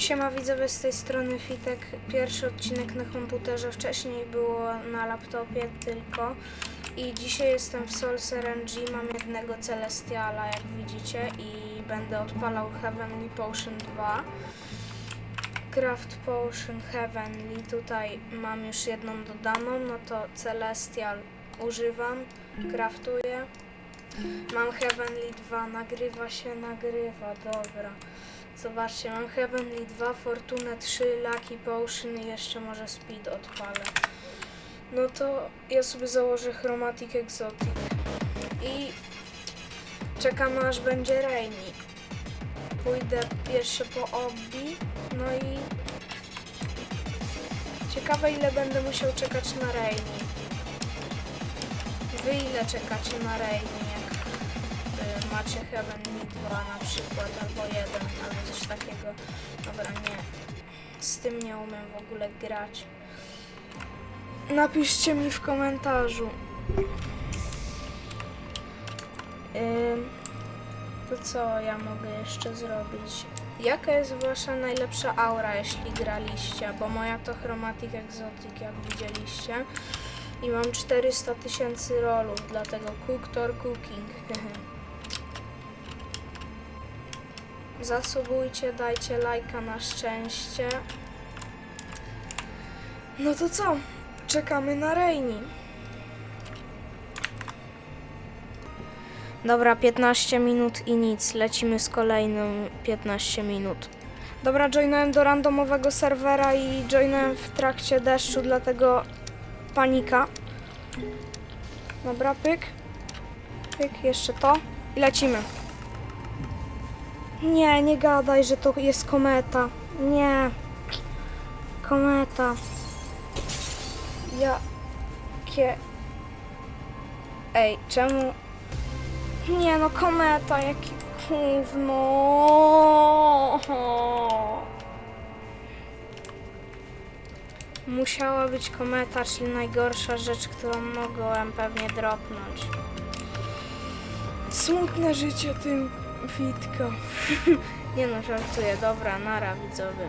Siema widzowie z tej strony Fitek. Pierwszy odcinek na komputerze, wcześniej było na laptopie tylko. I dzisiaj jestem w Soul's RNG, mam jednego Celestiala jak widzicie i będę odpalał Heavenly Potion 2. Craft Potion Heavenly, tutaj mam już jedną dodaną, no to Celestial używam, craftuję. Mam Heavenly 2, nagrywa się, nagrywa, dobra. Zobaczcie, mam Heavenly 2, Fortuna 3, Lucky Potion i jeszcze może Speed odpalę. No to ja sobie założę Chromatic Exotic. I czekamy aż będzie Rainy. Pójdę jeszcze po Obbi, no i ciekawe ile będę musiał czekać na Rainy. Wy ile czekacie na Rainy, macie Heavenly 2 na przykład, albo jeden, albo coś takiego. Dobra, nie. Z tym nie umiem w ogóle grać. Napiszcie mi w komentarzu. Ym, to co ja mogę jeszcze zrobić? Jaka jest wasza najlepsza aura, jeśli graliście? Bo moja to Chromatic Exotic, jak widzieliście. I mam 400 tysięcy rolów, dlatego Cooktor Cooking. Zasubujcie, dajcie lajka na szczęście. No to co? Czekamy na Reini. Dobra, 15 minut i nic. Lecimy z kolejnym 15 minut. Dobra, joinąłem do randomowego serwera i joinąłem w trakcie deszczu, dlatego panika. Dobra, pyk. Pyk, jeszcze to. I lecimy. Nie, nie gadaj, że to jest kometa. Nie. Kometa. Jakie... Ej, czemu... Nie no, kometa, jakie gówno. Musiała być kometa, czyli najgorsza rzecz, którą mogłem pewnie dropnąć. Smutne życie tym Witka. Nie no, żartuję. Dobra, nara widzowie.